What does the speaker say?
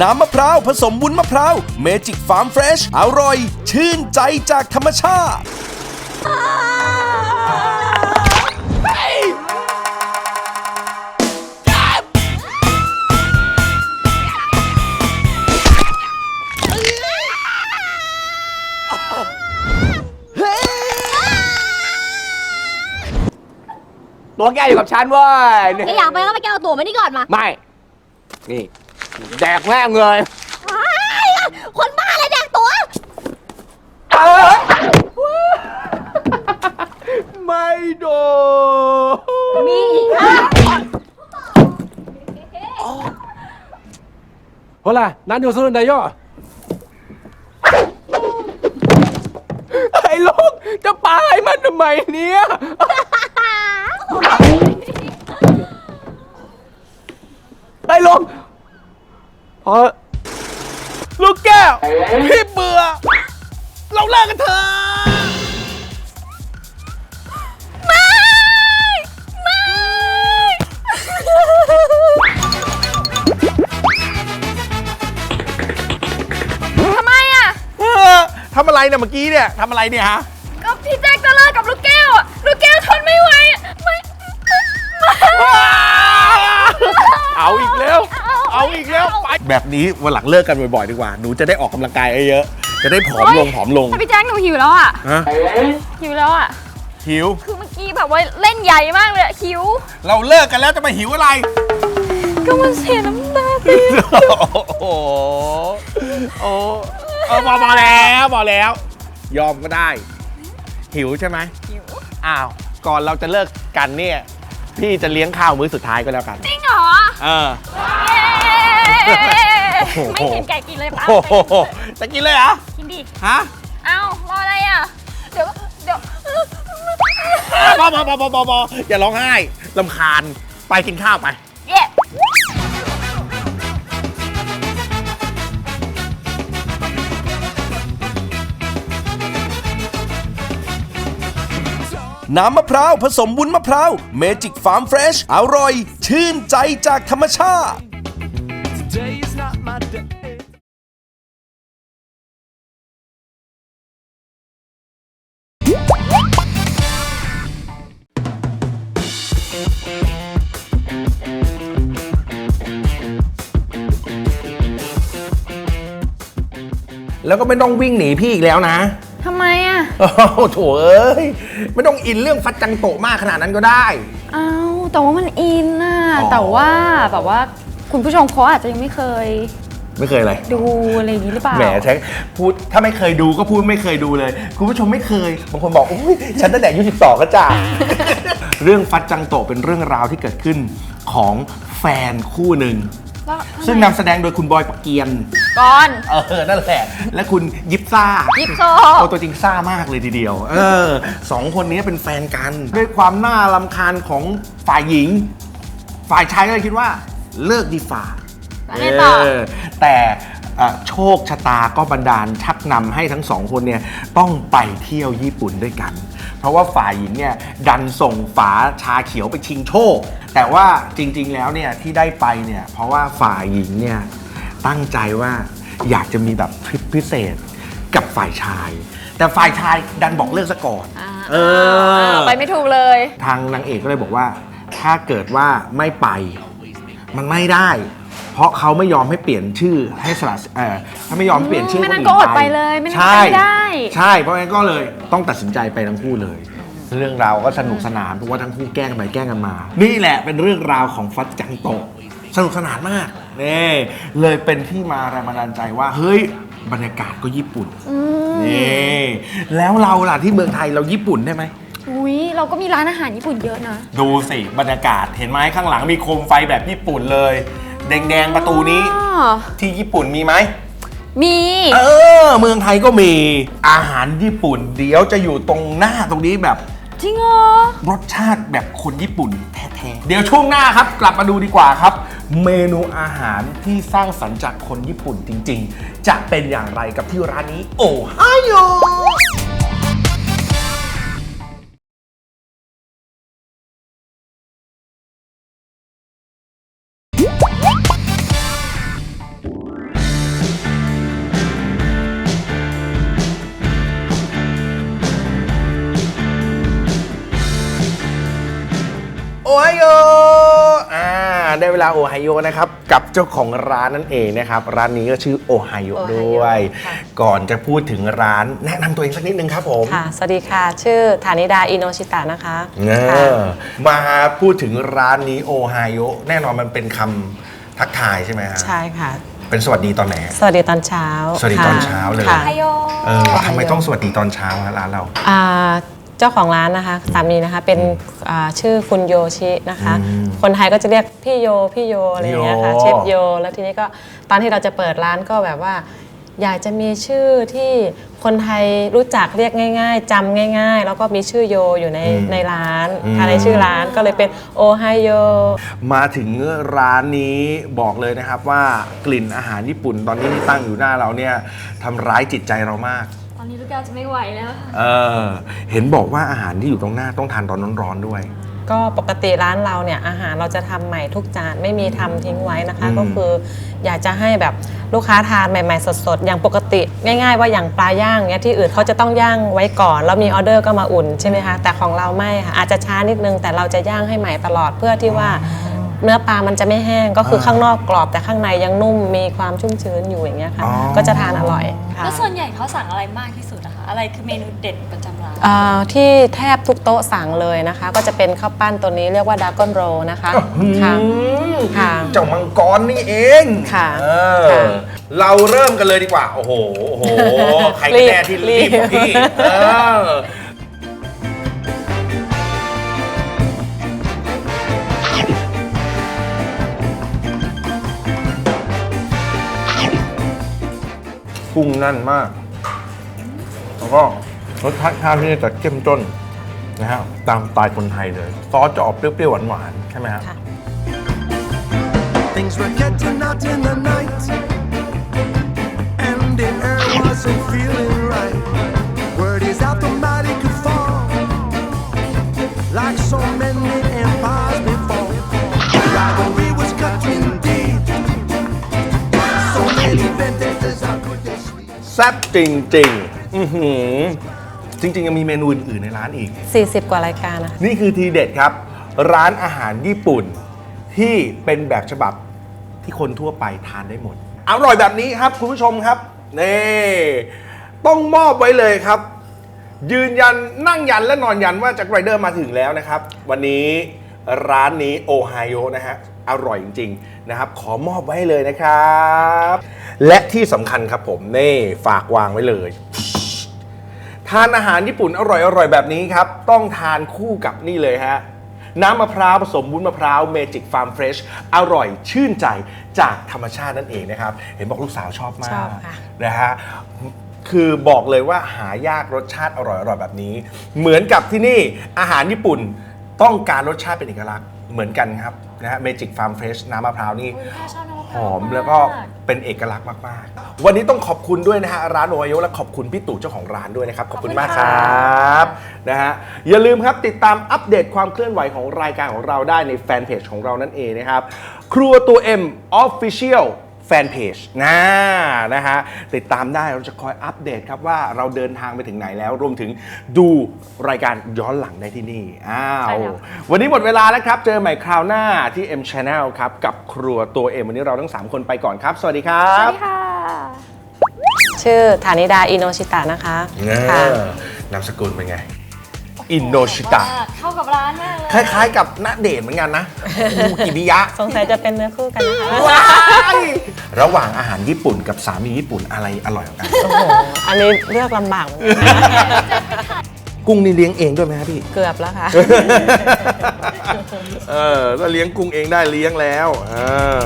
น้ำมะพร้าวผสมวุ้นมะพร้าวเมจิกฟาร์มเฟรชอร่อย ชื่นใจจากธรรมชาติ ตัวแกอยู่กับฉันเว้ยนี่แกอยากไปก็ไปแกเอาตัวมานี่ก่อนมา ไม่ นี่ แดกแม่งเลย อ้ายคนบ้าอะไรแดกตัว เอ้ยไม่โดน มีอีกอ่ะ ほら、何をするんだよ。 ไอ้ลูกจะปาให้มันทำไมเนี่ยไอ้ลูก พอลูกแก้ว พี่เบื่อ เราเลิกกันเถอะทำไมอะ เออทำอะไรเนี่ยเมื่อกี้เนี่ยทำอะไรเนี่ยฮะ ก็พี่แจ็คจะเลิกกับลูกแก้วอะ ลูกแก้วทนไม่ไหวอะไม่ เอาอีกแล้ว เอาอีกแล้วไปแบบนี้วันหลังเลิกกันบ่อยๆดีกว่า หนูจะได้ออกกำลังกายเยอะๆจะได้ผอมลงผอมลงแต่พี่แจ็คหนูหิวแล้วอะ ฮะหิวแล้วอะ หิว คือเมื่อกี้แบบว่าเล่นใหญ่มากเลยอะหิว เราเลิกกันแล้วจะมาหิวอะไร ก็มันเสียน้ำตาสิโอ้โหโอ้เออบอกบอกแล้วบอกแล้ว ยอมก็ได้ หิวใช่ไหม หิว อ้าว ก่อนเราจะเลิกกันเนี่ย พี่จะเลี้ยงข้าวมื้อสุดท้ายก็แล้วกัน จริงเหรอ เออเย้โอ้โห ไม่เห็นแกกินเลยปะโอ้โหจะกินเลยเหรอกินดิฮะเอ้ารออะไรอะ เดี๋ยวเดี๋ยวบอบอบอบอบออย่าร้องไห้ลำคาญไปกินข้าวไปเย้น้ำมะพร้าวผสมวุ้นมะพร้าวเมจิกฟาร์มเฟรชอร่อย ชื่นใจจากธรรมชาติ แล้วก็ไม่ต้องวิ่งหนีพี่อีกแล้วนะทำไมอะโอ้โหโถเอ้ย ไม่ต้องอินเรื่องฟัดจังโตะมากขนาดนั้นก็ได้เอ้าแต่ว่ามันอินน่ะ อ๋อ แต่ว่าแบบว่าคุณผู้ชมเขาอาจจะยังไม่เคยไม่เคยอะไรดูอะไรอย่างนี้หรือเปล่า แหมแท็กพูดถ้าไม่เคยดูก็พูดไม่เคยดูเลย คุณผู้ชมไม่เคย บางคนบอกอุ้ยฉันตั้งแต่อายุ12ก็จ่า เรื่องฟัดจังโตะเป็นเรื่องราวที่เกิดขึ้นของแฟนคู่หนึ่ง แล้วซึ่งนำแสดงโดยคุณบอยปกเกียน ก่อนเออ นั่นแหละ และคุณยิปซ่า ยิปโซ โอ้ตัวจริงซ่ามากเลยทีเดียว เออสองคนนี้เป็นแฟนกัน ด้วยความน่ารำคาญของฝ่ายหญิง ฝ่ายชายก็เลยคิดว่าเลิกดีฝ่าแล้วไงต่อ เออแต่เอ่อโชคชะตาก็บันดาลชักนำให้ทั้งสองคนเนี่ยต้องไปเที่ยวญี่ปุ่นด้วยกัน เพราะว่าฝ่ายหญิงเนี่ยดันส่งฝาชาเขียวไปชิงโชค แต่ว่าจริงๆแล้วเนี่ยที่ได้ไปเนี่ยเพราะว่าฝ่ายหญิงเนี่ยตั้งใจว่าอยากจะมีแบบทริปพิเศษกับฝ่ายชาย แต่ฝ่ายชายดันบอกเลิกซะก่อน อ่าเออ ไปไม่ถูกเลย ทางนางเอกก็เลยบอกว่า ถ้าเกิดว่าไม่ไป มันไม่ได้ เพราะเขาไม่ยอมให้เปลี่ยนชื่อให้สละเออถ้าไม่ยอมให้เปลี่ยนชื่อไม่คนนั้นอื่นก็อดไปเลยไม่นั้นใช่ไปไม่ได้ ใช่เพราะงั้นก็เลยต้องตัดสินใจไปทั้งคู่เลย เรื่องราวก็สนุกสนานเพราะว่าทั้งคู่แกล้งกันไปแกล้งกันมา นี่แหละเป็นเรื่องราวของฟัดจังโตะสนุกสนานมากนี่เลยเป็นที่มาแรงบันดาลใจว่าเฮ้ยบรรยากาศก็ญี่ปุ่นนี่แล้วเราล่ะที่เมืองไทยเราญี่ปุ่นได้ไหม อุ้ยเราก็มีร้านอาหารญี่ปุ่นเยอะนะ ดูสิบรรยากาศเห็นไหมข้างหลังมีโคมไฟแบบญี่ปุ่นเลย แดงๆประตูนี้ อ๋อที่ญี่ปุ่นมีไหม มี เออ เมืองไทยก็มีอาหารญี่ปุ่น เดี๋ยวจะอยู่ตรงหน้าตรงนี้แบบจริงเหรอ รสชาติแบบคนญี่ปุ่นแท้ๆ เดี๋ยวช่วงหน้าครับ กลับมาดูดีกว่าครับ เมนูอาหารที่สร้างสรรค์จากคนญี่ปุ่นจริง ๆ จะเป็นอย่างไรกับที่ร้านนี้ โอไฮโอ ได้เวลาโอไฮโอนะครับ กับเจ้าของร้านนั่นเองนะครับ ร้านนี้ก็ชื่อโอไฮโอ Ohio ด้วย ค่ะ ก่อนจะพูดถึงร้านแนะนำตัวเองสักนิดนึงครับผม ค่ะ สวัสดีค่ะ ชื่อฐานิดา อินโนชิตะนะคะเอค่ะ อมาพูดถึงร้านนี้โอไฮโอแน่นอนมันเป็นคำทักทายใช่ไหมฮะใช่ค่ะ เป็นสวัสดีตอนไหนสวัสดีตอนเช้าสวัสดีตอนเช้าเลย ค่ะ ไฮโย เออทำไมต้องสวัสดีตอนเช้าฮะร้านเรา อ่า เจ้าของร้านนะคะสามีนะคะเป็นอ่าชื่อคุณโยชินะคะ คนไทยก็จะเรียกพี่โยพี่โยอะไรอย่างเงี้ยค่ะโย เชฟโย แล้วทีนี้ก็ตอนที่เราจะเปิดร้านก็แบบว่า อยากจะมีชื่อที่คนไทยรู้จักเรียกง่าย ๆจำง่าย ๆ แล้วก็มีชื่อโยอยู่ในในร้านค่ะในชื่อร้านก็เลยเป็นโอไฮโย มาถึงร้านนี้บอกเลยนะครับว่ากลิ่นอาหารญี่ปุ่นตอนนี้ที่ตั้งอยู่หน้าเราเนี่ยทำร้ายจิตใจเรามากต อนนี้ลูกแก้วจะไม่ไหวแล้วค่ะเออเห็นบอกว่าอาหารที่อยู่ตรงหน้าต้องทานตอนร้อนๆด้วย ก็ปกติร้านเราเนี่ยอาหารเราจะทำใหม่ทุกจานไม่มีทำทิ้งไว้นะคะ อืม ก็คืออยากจะให้แบบลูกค้าทานใหม่ ๆ สดๆ อย่างปกติ ง่าย ๆ ว่าอย่างปลาย่างเนี่ยที่อื่นเขาจะต้องย่างไว้ก่อนแล้วมีออเดอร์ก็มาอุ่นใช่ไหมคะแต่ของเราไม่ค่ะอาจจะช้านิดนึงแต่เราจะย่างให้ใหม่ตลอดเพื่อที่ว่า เนื้อปลามันจะไม่แห้งก็คือข้างนอกกรอบแต่ข้างในยังนุ่มมีความชุ่มชื้นอยู่อย่างเงี้ยค่ะ อ๋อ ก็จะทานอร่อยค่ะแล้วส่วนใหญ่เขาสั่งอะไรมากที่สุดอะคะ อะไรคือเมนูเด็ดประจำร้านเอ่อที่แทบทุกโต๊ะสั่งเลยนะคะ ก็จะเป็นข้าวปั้นตัวนี้เรียกว่าดากอนโรนะคะค่ะ ค่ะเจ้ามังกรนี่เองค่ะเออค่ะเราเริ่มกันเลยดีกว่า โอ้โห โอ้โห ใครกันแน่ที่รีรีบบกว่าพี่ เออ กุ้งแน่นมาก แล้วก็รสชาติข้าวที่นี่จะเข้มข้นนะฮะตามสไตล์คนไทยเลย ซอสจะออกเปรี้ยวๆหวานๆใช่ไหมครับค่ะ Things were getting hot in the night, and the air wasn't feeling right. Word is out the mighty could fall, like so many empires before. Rivalry was cutting deep, so many vendettas I couldn't sleep. แซ่บจริงๆอือหือจริง ๆ ยังมีเมนูอื่นๆในร้านอีก 40 กว่ารายการนะคะนี่คือทีเด็ดครับ ร้านอาหารญี่ปุ่น ที่เป็นแบบฉบับที่คนทั่วไปทานได้หมด อร่อยแบบนี้ครับคุณผู้ชมครับนี่ต้องมอบไว้เลยครับ ยืนยันนั่งยันและนอนยันว่าจากไรเดอร์มาถึงแล้วนะครับ วันนี้ร้านนี้โอไฮโอนะฮะ อร่อยจริงๆนะครับ ขอมอบไว้เลยนะครับ และที่สำคัญครับผมนี่ฝากวางไว้เลย ทานอาหารญี่ปุ่นอร่อยๆแบบนี้ครับ ต้องทานคู่กับนี่เลยฮะน้ำมะพร้าวผสมวุ้นมะพร้าวเมจิกฟาร์มเฟรชอร่อยชื่นใจจากธรรมชาตินั่นเองนะครับ เห็นบอกลูกสาวชอบมาชกอบค่ะ นะฮะคือบอกเลยว่าหายากรสชาติอร่อยๆแบบนี้ เหมือนกับที่นี่อาหารญี่ปุ่นต้องการรสชาติเป็นเอกลักษณ์เหมือนกันครับนะฮะเมจิกฟาร์มเฟรชน้ำมะพร้าวนี่อุ๊ยแม่ชอบน้ำมะพหร้าวอมมากแล้วก็เป็นเอกลักษณ์มากๆ วันนี้ต้องขอบคุณด้วยนะฮะร้านโอไฮโอและขอบคุณพี่ตู่เจ้าของร้านด้วยนะครับ ขอบคุณมากครับนะฮะอย่าลืมครับติดตามอัปเดตความเคลื่อนไหวของรายการของเราได้ในแฟนเพจของเรานั่นเองนะครับ ครัวตัว M Official แฟนเพจนะนะฮะติดตามได้เราจะคอยอัปเดตครับว่าเราเดินทางไปถึงไหนแล้ว รวมถึงดูรายการย้อนหลังได้ที่นี่อ้าวใช่แล้ววันนี้หมดเวลาแล้วครับ เจอใหม่คราวหน้าที่ M Channel ครับ กับครัวตัวเอ็มวันนี้เราทั้ง 3 คนไปก่อนครับ สวัสดีครัสวับสดีค่ะ ชื่อฐานิดาอินโนชิตะนะคะเอค่ะอนามสกุลเป็นไงอินโนชิตะเข้ากับร้านมากเลย คล้ายๆกับณเดชน์เหมือนกันนะอูกิบิยะ สงสัยจะเป็นเนื้อคู่กันนะคะว้าย ระหว่างอาหารญี่ปุ่นกับสามีญี่ปุ่นอะไรอร่อยกว่ากัน โอ้โห อันนี้เลือกลำบากเหมือนกันนะกุ้งนี่เลี้ยงเองด้วยไหมครับพี่ เกือบแล้วค่ะ เออถ้าเลี้ยงกุ้งเองได้เลี้ยงแล้วเออ